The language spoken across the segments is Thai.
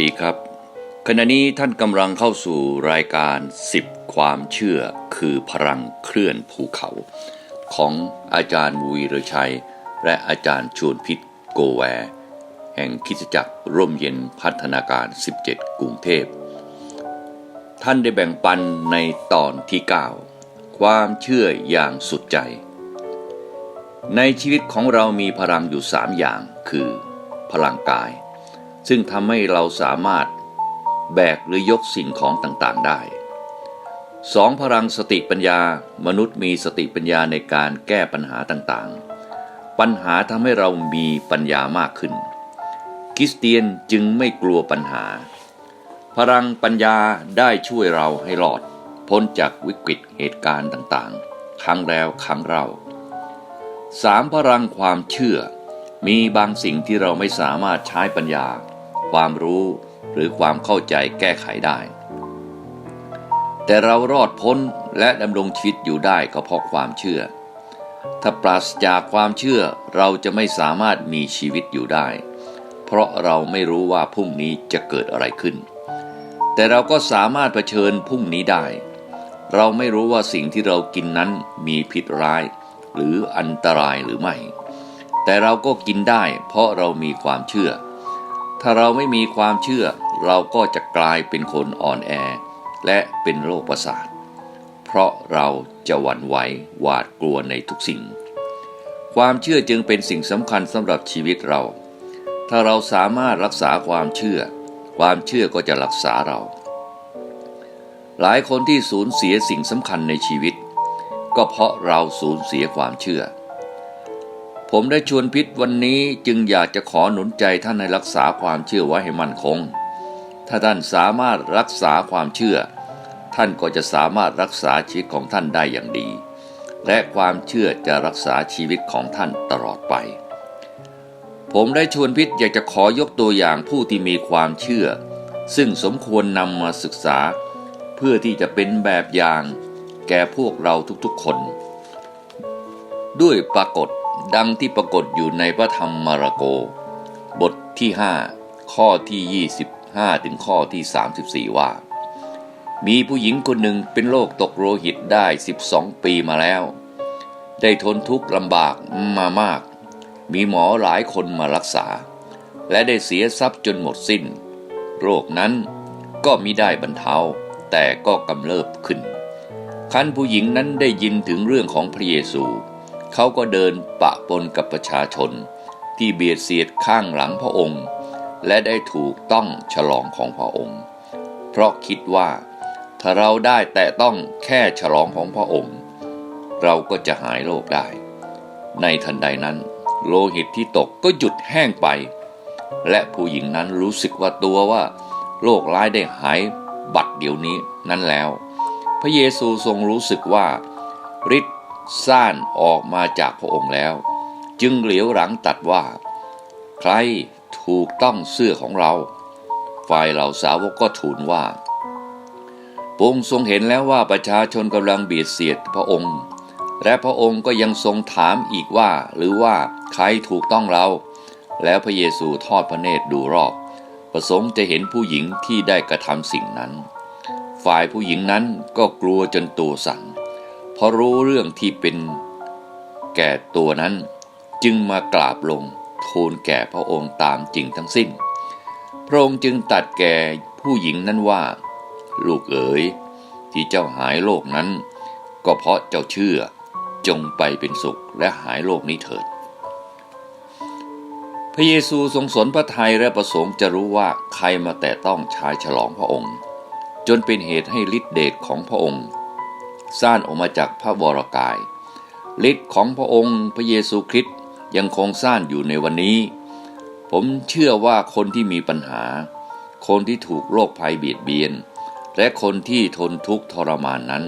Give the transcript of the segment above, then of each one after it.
ดีครับ ขณะนี้ท่านกำลังเข้าสู่รายการ 10 ความเชื่อคือพลังเคลื่อนภูเขา ของอาจารย์วีรชัย และอาจารย์ชวนพิษโกแว แห่งคิดจักรร่มเย็นพัฒนาการ 17 กรุงเทพ ท่านได้แบ่งปันในตอนที่ 9 ความเชื่ออย่างสุดใจ ในชีวิตของเรามีพลังอยู่ 3 อย่างคือ พลังกาย ซึ่งทำให้เราสามารถแบกหรือยกสิ่งของต่างๆได้สองพลังสติปัญญามนุษย์มีสติปัญญาในการแก้ปัญหาต่างๆ ปัญหาทำให้เรามีปัญญามากขึ้นคริสเตียนจึงไม่กลัวปัญหา พลังปัญญาได้ช่วยเราให้รอด พ้นจากวิกฤตเหตุการณ์ต่างๆ ครั้งแล้วครั้งเล่าสามพลังความเชื่อ มีบางสิ่งที่เราไม่สามารถใช้ปัญญา ความรู้หรือความเข้าใจแก้ไขได้ แต่เรารอดพ้นและดำรงชีวิตอยู่ได้ก็เพราะความเชื่อ ถ้าปราศจากความเชื่อเราจะไม่สามารถมีชีวิตอยู่ได้ เพราะเราไม่รู้ว่าพรุ่งนี้จะเกิดอะไรขึ้น แต่เราก็สามารถเผชิญพรุ่งนี้ได้ เราไม่รู้ว่าสิ่งที่เรากินนั้นมีพิษร้าย หรืออันตรายหรือไม่ แต่เราก็กินได้เพราะเรามีความเชื่อ ถ้าเราไม่มีความเชื่อ เราก็จะกลายเป็นคนอ่อนแอ และเป็นโรคประสาท เพราะเราจะหวั่นไหวหวาดกลัวในทุกสิ่ง ความเชื่อจึงเป็นสิ่งสำคัญสำหรับชีวิตเรา ถ้าเราสามารถรักษาความเชื่อ ความเชื่อก็จะรักษาเรา หลายคนที่สูญเสียสิ่งสำคัญในชีวิต ก็เพราะเราสูญเสียความเชื่อ ผมได้ชวนพิษวันนี้จึงอยากจะขอหนุนใจท่านให้รักษาความเชื่อไว้ให้มั่นคง ถ้าท่านสามารถรักษาความเชื่อ ท่านก็จะสามารถรักษาชีวิตของท่านได้อย่างดี และความเชื่อจะรักษาชีวิตของท่านตลอดไป ผมได้ชวนพิษอยากจะขอยกตัวอย่างผู้ที่มีความเชื่อ ซึ่งสมควรนำมาศึกษา เพื่อที่จะเป็นแบบอย่าง แก่พวกเราทุกๆคน ด้วยปรากฏ ดังที่ปรากฏอยู่ในพระธรรมมาระโก บทที่ 5 ข้อที่ 25 ถึงข้อที่ 34 ว่า มีผู้หญิงคนหนึ่งเป็นโรคตกโลหิตได้ 12 ปีมาแล้ว ได้ทนทุกข์ลำบากมามาก มีหมอหลายคนมารักษา และได้เสียทรัพย์จนหมดสิ้น โรคนั้นก็มิได้บรรเทาแต่ก็กำเริบขึ้นคันผู้หญิงนั้นได้ยินถึงเรื่องของพระเยซู เขาก็เดินปะปนกับประชาชน ที่เบียดเสียดข้างหลังพระองค์ และได้ถูกต้องฉลองของพระองค์ เพราะคิดว่าถ้าเราได้แต่ต้องแค่ฉลองของพระองค์ เราก็จะหายโรคได้ ในทันใดนั้น โลหิตที่ตกก็หยุดแห้งไป และผู้หญิงนั้นรู้สึกว่าตัวว่าโรคร้ายได้หายบัดเดี๋ยวนี้นั้นแล้ว พระเยซูทรงรู้สึกว่าฤทธิ์ ซ่านออกมาจากพระองค์แล้ว จึงเหลียวหลังตัดว่า ใครถูกต้องเสื้อของเรา ฝ่ายเหล่าสาวกก็ทูลว่าพระองค์ทรงเห็นแล้วว่าประชาชนกำลังเบียดเสียดพระองค์ และพระองค์ก็ยังทรงถามอีกว่า หรือว่าใครถูกต้องเรา แล้วพระเยซูทอดพระเนตรดูรอบ ประสงค์จะเห็นผู้หญิงที่ได้กระทำสิ่งนั้น ฝ่ายผู้หญิงนั้นก็กลัวจนตัวสั่น เพราะรู้เรื่องที่เป็นแก่ตัวนั้น จึงมากราบลงทูลแก่พระองค์ตามจริงทั้งสิ้น พระองค์จึงตัดแก่ผู้หญิงนั้นว่า ลูกเอ๋ยที่เจ้าหายโรคนั้น ก็เพราะเจ้าเชื่อจงไปเป็นสุขและหายโรคนี้เถิด พระเยซูทรงสนพระทัยและประสงค์จะรู้ว่าใครมาแต่ต้องชายฉลองพระองค์ จนเป็นเหตุให้ฤทธิเดชของพระองค์ ซ่านออกมาจากพระวรกายฤทธิ์ของพระองค์พระเยซูคริสต์ยังคงซ่านอยู่ในวันนี้ ผมเชื่อว่าคนที่มีปัญหา คนที่ถูกโรคภัยเบียดเบียน และคนที่ทนทุกข์ทรมานนั้น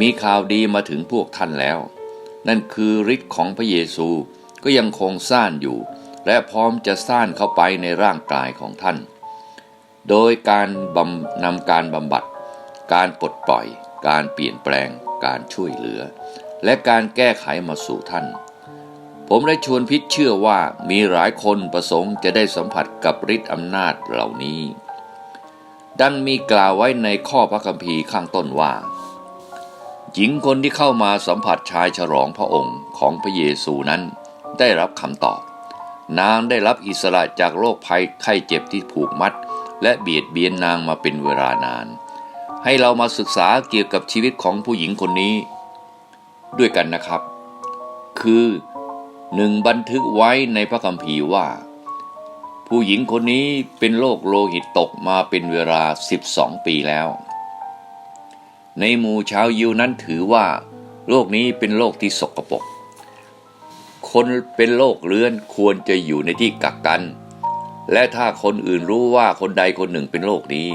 มีข่าวดีมาถึงพวกท่านแล้ว นั่นคือฤทธิ์ของพระเยซูก็ยังคงซ่านอยู่ และพร้อมจะซ่านเข้าไปในร่างกายของท่าน โดยการนำการบำบัด การปลดปล่อย การเปลี่ยนแปลงการช่วยเหลือ และการแก้ไขมาสู่ท่าน ผมได้ชวนพิษเชื่อว่ามีหลายคนประสงค์จะได้สัมผัสกับฤทธิ์อำนาจเหล่านี้ ดังมีกล่าวไว้ในข้อพระคัมภีร์ข้างต้นว่า หญิงคนที่เข้ามาสัมผัสชายฉลองพระองค์ของพระเยซูนั้นได้รับคำตอบ นางได้รับอิสระจากโรคภัยไข้เจ็บที่ผูกมัด และเบียดเบียนนางมาเป็นเวลานาน ให้เรามาศึกษาเกี่ยวกับชีวิตของผู้หญิงคนนี้ ด้วยกันนะครับ คือหนึ่งบันทึกไว้ในพระคัมภีร์ว่า ผู้หญิงคนนี้เป็นโรคโลหิตตกมาเป็นเวลา 12 ปีแล้ว ในหมู่ชาวยิวนั้นถือว่าโรคนี้เป็นโรคที่สกปรกคนเป็นโรคเลื้อนควรจะอยู่ในที่กักกัน และถ้าคนอื่นรู้ว่าคนใดคนหนึ่งเป็นโรคนี้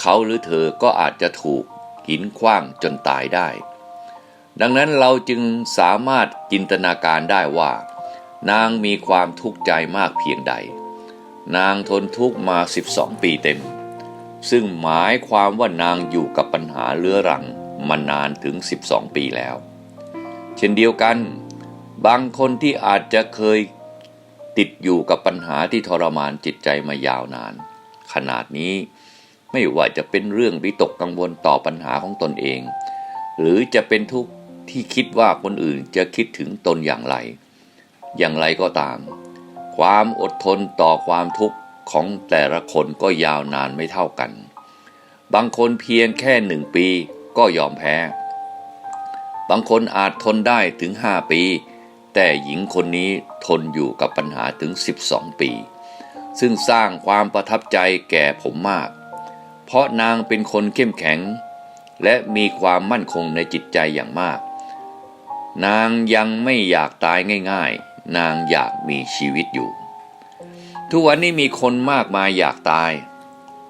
เขาหรือเธอก็อาจจะถูกหินขว้างจนตายได้ ดังนั้นเราจึงสามารถจินตนาการได้ว่า นางมีความทุกข์ใจมากเพียงใด นางทนทุกข์มา 12 ปีเต็ม ซึ่งหมายความว่านางอยู่กับปัญหาเรื้อรังมานานถึง 12 ปีแล้ว เช่นเดียวกัน บางคนที่อาจจะเคยติดอยู่กับปัญหาที่ทรมานจิตใจมายาวนาน ขนาดนี้ ไม่ว่าจะเป็นเรื่องวิตกกังวลต่อปัญหาของตนเอง หรือจะเป็นทุกข์ที่คิดว่าคนอื่นจะคิดถึงตนอย่างไร อย่างไรก็ตาม ความอดทนต่อความทุกข์ของแต่ละคนก็ยาวนานไม่เท่ากัน บางคนเพียงแค่หนึ่งปีก็ยอมแพ้ บางคนอาจทนได้ถึงห้าปี แต่หญิงคนนี้ทนอยู่กับปัญหาถึง 12 ปี ซึ่งสร้างความประทับใจแก่ผมมาก เพราะนางเป็นคนเข้มแข็ง และมีความมั่นคงในจิตใจอย่างมาก นางยังไม่อยากตายง่ายๆ นางอยากมีชีวิตอยู่ ทุกวันนี้มีคนมากมายอยากตาย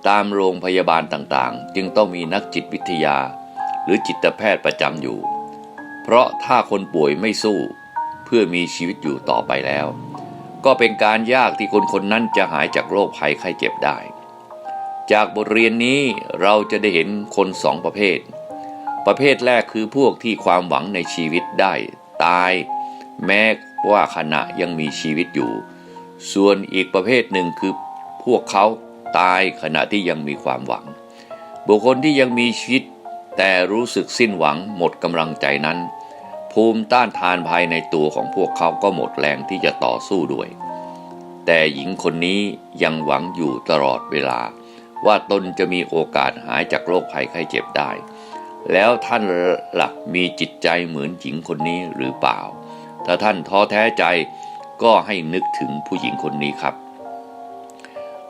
ตามโรงพยาบาลต่างๆ จึงต้องมีนักจิตวิทยา หรือจิตแพทย์ประจำอยู่ เพราะถ้าคนป่วยไม่สู้ เพื่อมีชีวิตอยู่ต่อไปแล้ว ก็เป็นการยากที่คนคนนั้นจะหายจากโรคภัยไข้เจ็บได้ จากบทเรียนนี้เราจะได้เห็นคนสองประเภท ประเภทแรกคือพวกที่ความหวังในชีวิตได้ตาย แม้ว่าขณะยังมีชีวิตอยู่ ส่วนอีกประเภทหนึ่งคือพวกเขาตายขณะที่ยังมีความหวัง บุคคลที่ยังมีชีวิต แต่รู้สึกสิ้นหวังหมดกำลังใจนั้น ภูมิต้านทานภายในตัวของพวกเขาก็หมดแรงที่จะต่อสู้ด้วย แต่หญิงคนนี้ยังหวังอยู่ตลอดเวลา ว่าตนจะมีโอกาสหายจากโรคภัยไข้เจ็บได้ แล้วท่านหลักมีจิตใจเหมือนหญิงคนนี้หรือเปล่า ถ้าท่านท้อแท้ใจก็ให้นึกถึงผู้หญิงคนนี้ครับ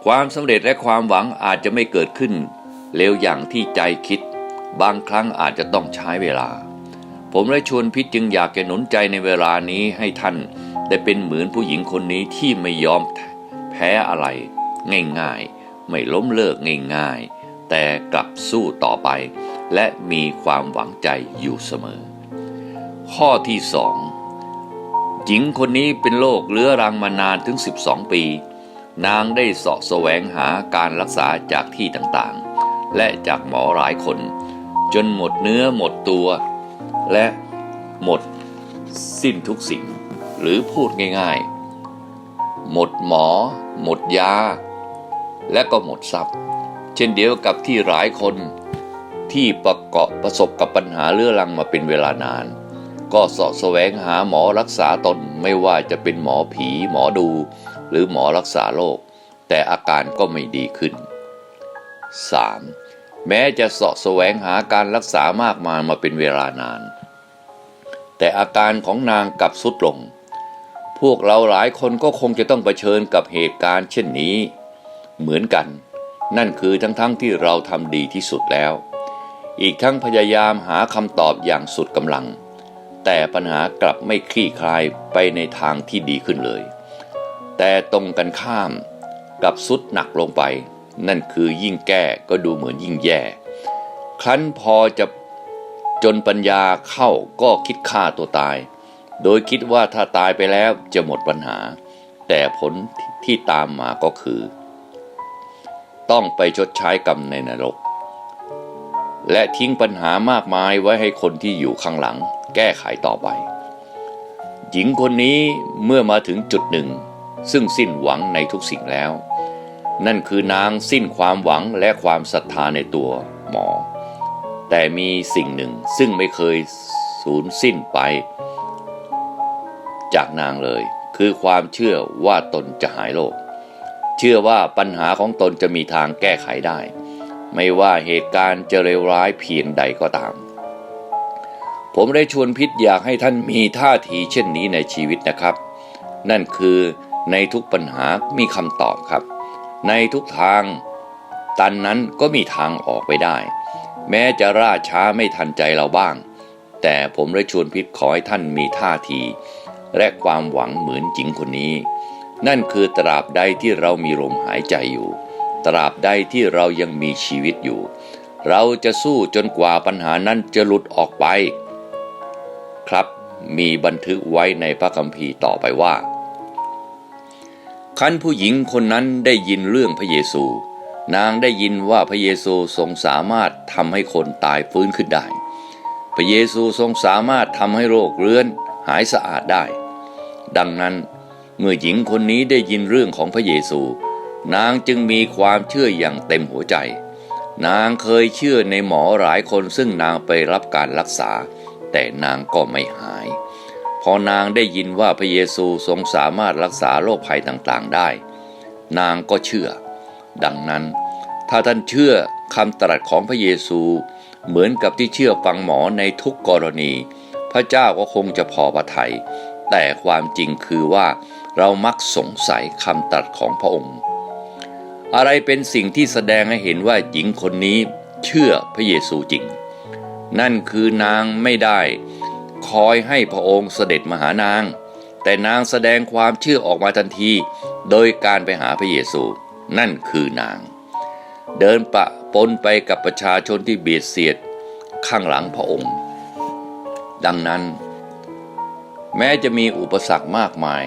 ความสำเร็จและความหวังอาจจะไม่เกิดขึ้นเร็วอย่างที่ใจคิด บางครั้งอาจจะต้องใช้เวลา ผมและชวนพิษจึงอยากจะหนุนใจในเวลานี้ให้ท่านได้เป็นเหมือนผู้หญิงคนนี้ที่ไม่ยอมแพ้อะไรง่ายๆ ไม่ล้มเลิกง่ายๆ แต่กลับสู้ต่อไป และมีความหวังใจอยู่เสมอ ข้อที่สองหญิงคนนี้เป็นโรคเรื้อรังมานานถึง 12 ปี นางได้สาะแสวงหาการรักษาจากที่ต่างๆ และจากหมอหลายคน จนหมดเนื้อหมดตัว และหมดสิ้นทุกสิ่ง หรือพูดง่ายๆ หมดหมอ หมดยา และก็หมดทรัพย์ เช่นเดียวกับที่หลายคนที่ประกอบประสบกับปัญหาเรื้อรังมาเป็นเวลานาน ก็เสาะแสวงหาหมอรักษาตนไม่ว่าจะเป็นหมอผีหมอดู หรือหมอรักษาโรคแต่อาการก็ไม่ดีขึ้น 3. แม้จะเสาะแสวงหาการรักษามากมายมาเป็นเวลานาน แต่อาการของนางกลับสุดลง พวกเราหลายคนก็คงจะต้องเผชิญกับเหตุการณ์เช่นนี้ เหมือนกัน นั่นคือทั้งๆทที่เราทำดีที่สุดแล้ว อีกทั้งพยายามหาคำตอบอย่างสุดกำลัง แต่ปัญหากลับไม่คลี่คลายไปในทางที่ดีขึ้นเลย แต่ตรงกันข้ามกับสุดหนักลงไป นั่นคือยิ่งแก้ก็ดูเหมือนยิ่งแย่ ครั้นพอจะจนปัญญาเข้าก็คิดฆ่าตัวตาย โดยคิดว่าถ้าตายไปแล้วจะหมดปัญหา แต่ผลที่ตามมาก็คือ ต้องไปชดใช้กรรมในนรก และทิ้งปัญหามากมายไว้ให้คนที่อยู่ข้างหลัง แก้ไขต่อไป หญิงคนนี้เมื่อมาถึงจุดหนึ่ง ซึ่งสิ้นหวังในทุกสิ่งแล้ว นั่นคือนางสิ้นความหวังและความศรัทธาในตัวหมอ แต่มีสิ่งหนึ่งซึ่งไม่เคยสูญสิ้นไป จากนางเลย คือความเชื่อว่าตนจะหายโรค เชื่อว่าปัญหาของตนจะมีทางแก้ไขได้ ไม่ว่าเหตุการณ์จะเลวร้ายเพียงใดก็ตาม ผมได้ชวนพิษอยากให้ท่านมีท่าทีเช่นนี้ในชีวิตนะครับ นั่นคือในทุกปัญหามีคำตอบครับ ในทุกทาง ตันนั้นก็มีทางออกไปได้ แม้จะล่าช้าไม่ทันใจเราบ้าง แต่ผมได้ชวนพิษขอให้ท่านมีท่าที และความหวังเหมือนหญิงคนนี้ นั่นคือตราบใดที่เรามีลมหายใจอยู่ ตราบใดที่เรายังมีชีวิตอยู่ เราจะสู้จนกว่าปัญหานั้นจะหลุดออกไป ครับมีบันทึกไว้ในพระคัมภีร์ต่อไปว่าคันผู้หญิงคนนั้นได้ยินเรื่องพระเยซู นางได้ยินว่าพระเยซูทรงสามารถทำให้คนตายฟื้นขึ้นได้ พระเยซูทรงสามารถทำให้โรคเรื้อนหายสะอาดได้ ดังนั้น เมื่อหญิงคนนี้ได้ยินเรื่องของพระเยซู นางจึงมีความเชื่ออย่างเต็มหัวใจ นางเคยเชื่อในหมอหลายคนซึ่งนางไปรับการรักษา แต่นางก็ไม่หาย พอนางได้ยินว่าพระเยซูทรงสามารถรักษาโรคภัยต่างๆได้ นางก็เชื่อ ดังนั้น ถ้าท่านเชื่อคำตรัสของพระเยซู เหมือนกับที่เชื่อฟังหมอในทุกกรณี พระเจ้าก็คงจะพอพระทยัยแต่ความจริงคือว่า เรามักสงสัยคำตรัสของพระองค์ อะไรเป็นสิ่งที่แสดงให้เห็นว่าหญิงคนนี้เชื่อพระเยซูจริง นั่นคือนางไม่ได้คอยให้พระองค์เสด็จมาหานาง แต่นางแสดงความเชื่อออกมาทันที โดยการไปหาพระเยซู นั่นคือนาง เดินปะปนไปกับประชาชนที่เบียดเสียดข้างหลังพระองค์ ดังนั้น แม้จะมีอุปสรรคมากมาย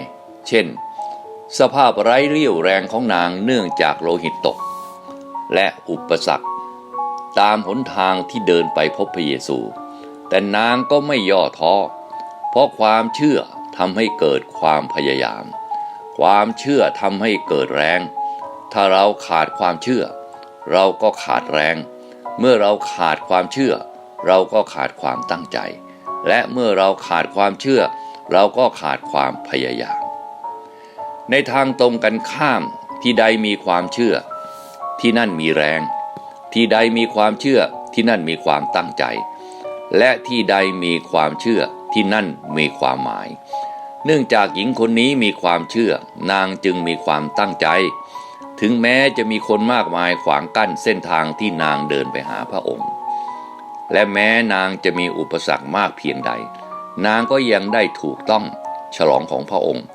เช่น สภาพไร้เรี่ยวแรงของนางเนื่องจากโลหิตตก และอุปสรรค ตามหนทางที่เดินไปพบพระเยซู แต่นางก็ไม่ย่อท้อ เพราะความเชื่อทำให้เกิดความพยายาม ความเชื่อทำให้เกิดแรง ถ้าเราขาดความเชื่อ เราก็ขาดแรง เมื่อเราขาดความเชื่อ เราก็ขาดความตั้งใจ และเมื่อเราขาดความเชื่อ เราก็ขาดความพยายาม ในทางตรงกันข้ามที่ใดมีความเชื่อ ที่นั่นมีแรง ที่ใดมีความเชื่อที่นั่นมีความตั้งใจ และที่ใดมีความเชื่อที่นั่นมีความหมาย เนื่องจากหญิงคนนี้มีความเชื่อ นางจึงมีความตั้งใจ ถึงแม้จะมีคนมากมายขวางกั้นเส้นทางที่นางเดินไปหาพระองค์ และแม้นางจะมีอุปสรรคมากเพียงใด นางก็ยังได้ถูกต้องฉลองของพระองค์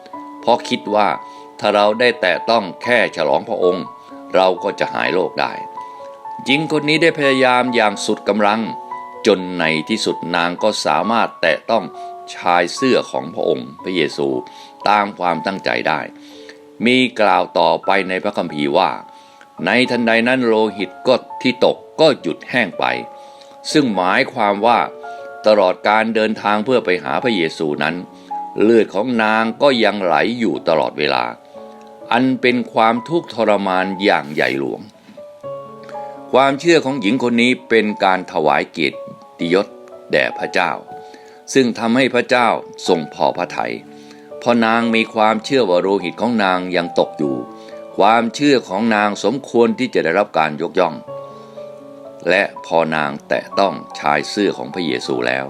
เพราะคิดว่าถ้าเราได้แตะต้องแค่ฉลองพระองค์ เราก็จะหายโรคได้หญิงคนนี้ได้พยายามอย่างสุดกำลัง จนในที่สุดนางก็สามารถแตะต้องชายเสื้อของพระองค์ พระเยซูตามความตั้งใจได้ มีกล่าวต่อไปในพระคัมภีร์ว่า ในทันใดนั้นโลหิตก็ที่ตกก็หยุดแห้งไป ซึ่งหมายความว่าตลอดการเดินทางเพื่อไปหาพระเยซูนั้น เลือดของนางก็ยังไหลอยู่ตลอดเวลา อันเป็นความทุกข์ทรมานอย่างใหญ่หลวง ความเชื่อของหญิงคนนี้เป็นการถวายเกียรติยศแด่พระเจ้า ซึ่งทำให้พระเจ้าทรงพอพระทยัยพรนางมีความเชื่อว่าโลหิตของนางยังตกอยู่ ความเชื่อของนางสมควรที่จะได้รับการยกย่อง และพอนางแตะต้องชายเสื้อของพระเยซูแล้ว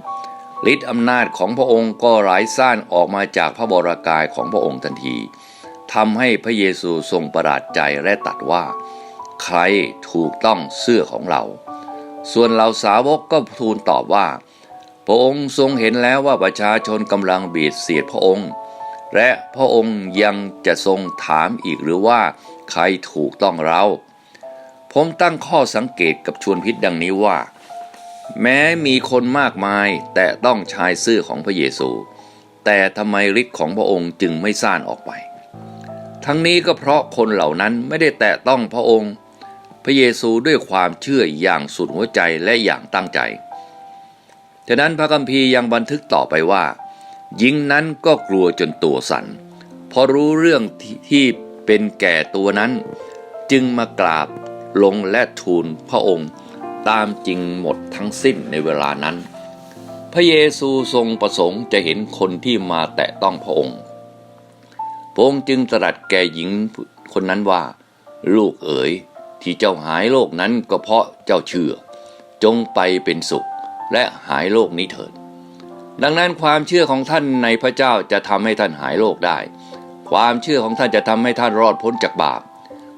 ฤทธิอำนาจของพระองค์ก็ไหลซ่านออกมาจากพระบรากายของพระองค์ทันทีทำให้พระเยซูทรงประหลาดใจและตัดว่า ใครถูกต้องเสื้อของเรา ส่วนเหล่าสาวกก็ทูลตอบว่า พระองค์ทรงเห็นแล้วว่าประชาชนกำลังบีดเสียดพระองค์ และพระองค์ยังจะทรงถามอีกหรือว่า ใครถูกต้องเรา ผมตั้งข้อสังเกตกับชวนพิษดังนี้ว่า แม้มีคนมากมายแต่ต้องชายเสื้อของพระเยซู แต่ทำไมฤทธิ์ของพระองค์จึงไม่ซ่านออกไป ทั้งนี้ก็เพราะคนเหล่านั้นไม่ได้แตะต้องพระองค์ พระเยซูด้วยความเชื่ออย่างสุดหัวใจและอย่างตั้งใจฉะนั้นพระคัมภีร์ยังบันทึกต่อไปว่าหญิงนั้นก็กลัวจนตัวสั่นพอรู้เรื่องทที่เป็นแก่ตัวนั้น จึงมากราบลงและทูลพระองค์ ตามจริงหมดทั้งสิ้นในเวลานั้น พระเยซูทรงประสงค์จะเห็นคนที่มาแตะต้องพระองค์ พระองค์จึงตรัสแก่หญิงคนนั้นว่า ลูกเอ๋ยที่เจ้าหายโรคนั้นก็เพราะเจ้าเชื่อ จงไปเป็นสุขและหายโรคนี้เถิด ดังนั้นความเชื่อของท่านในพระเจ้าจะทำให้ท่านหายโรคได้ ความเชื่อของท่านจะทำให้ท่านรอดพ้นจากบาป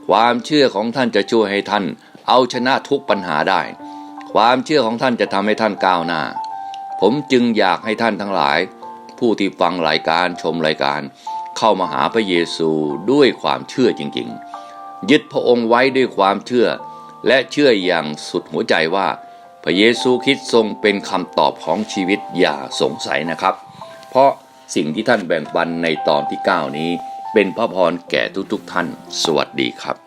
ความเชื่อของท่านจะช่วยให้ท่าน เอาชนะทุกปัญหาได้ ความเชื่อของท่านจะทำให้ท่านก้าวหน้า ผมจึงอยากให้ท่านทั้งหลาย ผู้ที่ฟังรายการชมรายการ เข้ามาหาพระเยซูด้วยความเชื่อจริง ๆ ยึดพระองค์ไว้ด้วยความเชื่อ และเชื่ออย่างสุดหัวใจว่า พระเยซูคริสต์ทรงเป็นคำตอบของชีวิตอย่าสงสัยนะครับ เพราะสิ่งที่ท่านแบ่งปันในตอนที่ 9 นี้ เป็นพระพรแก่ทุกๆท่าน สวัสดีครับ